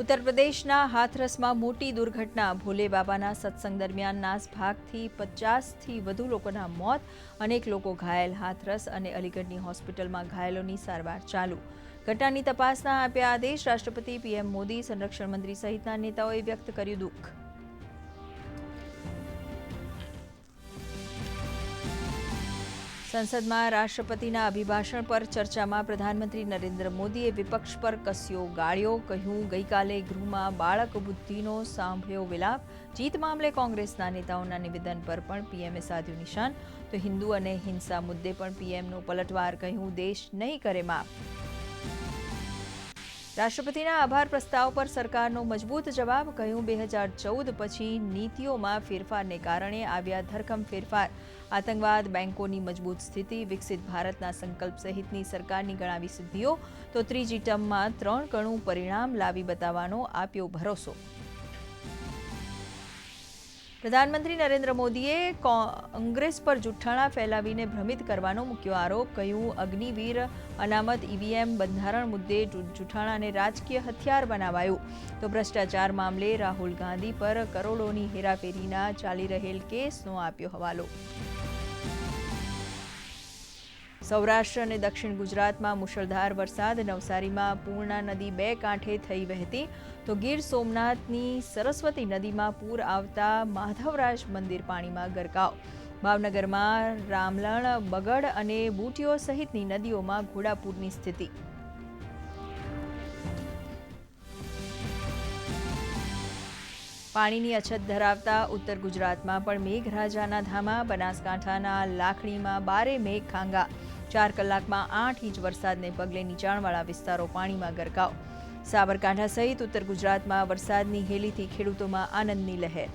ઉત્તર પ્રદેશના હાથરસમાં મોટી દુર્ઘટના. ભોલે બાબાના સત્સંગ દરમિયાન નાસભાગથી પચાસથી વધુ લોકોના મોત, અનેક લોકો ઘાયલ. હાથરસ અને અલીગઢની હોસ્પિટલમાં ઘાયલોની સારવાર ચાલુ. ઘટનાની તપાસના આપ્યા આદેશ રાષ્ટ્રપતિ પીએમ મોદી, સંરક્ષણ મંત્રી સહિતના નેતાઓએ વ્યક્ત કર્યું દુઃખ. સંસદમાં રાષ્ટ્રપતિના અભિભાષણ પર ચર્ચામાં પ્રધાનમંત્રી નરેન્દ્ર મોદીએ વિપક્ષ પર કસ્યો ગાળ્યો, કહ્યું, ગઈકાલે ગૃહમાં બાળક બુદ્ધિનો સાંભળ્યો વિલાપ. જીત મામલે કોંગ્રેસના નેતાઓના નિવેદન પર પણ પીએમએ સાધ્યું નિશાન. તો હિન્દુ અને હિંસા મુદ્દે પણ પીએમનો પલટવાર, કહ્યું, દેશ નહીં કરે માફ. રાષ્ટ્રપતિના આભાર પ્રસ્તાવ પર સરકારનો મજબૂત જવાબ કહ્યું બે હજાર ચૌદ પછી નીતિઓમાં ફેરફારને કારણે આવ્યા ધરખમ ફેરફાર. આતંકવાદ બેંકોની મજબૂત સ્થિતિ, વિકસિત ભારતના સંકલ્પ સહિતની સરકારની ગણાવી સિદ્ધિઓ, તો ત્રીજી ટર્મમાં ત્રણ ગણું પરિણામ લાવી બતાવવાનો આપ્યો ભરોસો. પ્રધાનમંત્રી નરેન્દ્ર મોદીએ કોંગ્રેસ પર જુઠ્ઠાણા ફેલાવીને ભ્રમિત કરવાનો મૂક્યો આરોપ કહ્યું. અગ્નિવીર, અનામત, ઈવીએમ બંધારણ મુદ્દે જુઠ્ઠાણાને રાજકીય હથિયાર બનાવાયું. તો ભ્રષ્ટાચાર મામલે રાહુલ ગાંધી પર કરોડોની હેરાફેરીના ચાલી રહેલ કેસનો આપ્યો હવાલો. સૌરાષ્ટ્ર અને દક્ષિણ ગુજરાતમાં મુશળધાર વરસાદ. નવસારીમાં પૂર્ણા નદી બે કાંઠે થઈ વહેતી. તો ગીર સોમનાથની સરસ્વતી નદીમાં પૂર આવતા માધવરાજ મંદિર પાણીમાં ગરકાવ. ભાવનગરમાં રામલણ, બગડ અને બુટીઓ સહિતની નદીઓમાં ઘોડાપૂરની સ્થિતિ. પાણીની અછત ધરાવતા ઉત્તર ગુજરાતમાં પણ મેઘરાજાના ધામા, બનાસકાંઠાના લાખણીમાં બારે મેઘ ખાંગા. ચાર કલાકમાં આઠ ઇંચ વરસાદને પગલે નીચાણવાળા વિસ્તારો પાણીમાં ગરકાવ. સાબરકાંઠા સહિત ઉત્તર ગુજરાતમાં વરસાદની હેલીથી ખેડૂતોમાં આનંદની લહેર.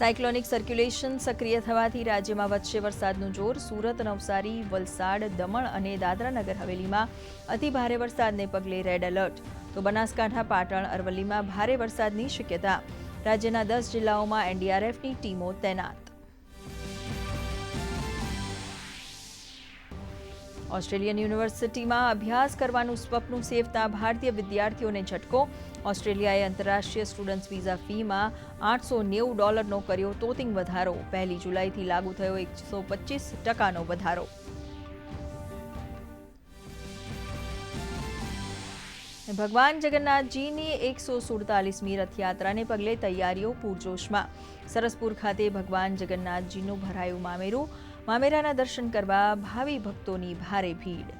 સાયક્લોનિક સર્ક્યુલેશન સક્રિય થવાથી રાજ્યમાં વધશે વરસાદનું જોર. સુરત, નવસારી, વલસાડ, દમણ અને દાદરાનગર હવેલીમાં અતિભારે વરસાદને પગલે રેડ એલર્ટ. તો બનાસકાંઠા, પાટણ, અરવલ્લીમાં ભારે વરસાદની શક્યતા. રાજ્યના દસ જિલ્લાઓમાં એનડીઆરએફની ટીમો તૈનાત. ઓસ્ટ્રેલિયન યુનિવર્સિટીમાં અભ્યાસ કરવાનું સ્વપ્ન સેવતા ભારતીય વિદ્યાર્થીઓને ઝટકો. ઓસ્ટ્રેલિયાએ આંતરરાષ્ટ્રીય સ્ટુડન્ટ્સ વિઝા ફીમાં આઠસો નેવું ડોલરનો કર્યો તોતિંગ વધારો. પહેલી જુલાઈથી લાગુ થયો એકસો પચીસ ટકાનો વધારો. ભગવાન જગન્નાથજીની એકસો સુડતાલીસમી રથયાત્રાને પગલે તૈયારીઓ પૂરજોશમાં. સરસપુર ખાતે ભગવાન જગન્નાથજીનું ભરાયું મામેરું. મામેરાના દર્શન કરવા ભાવિ ભક્તોની ભારે ભીડ.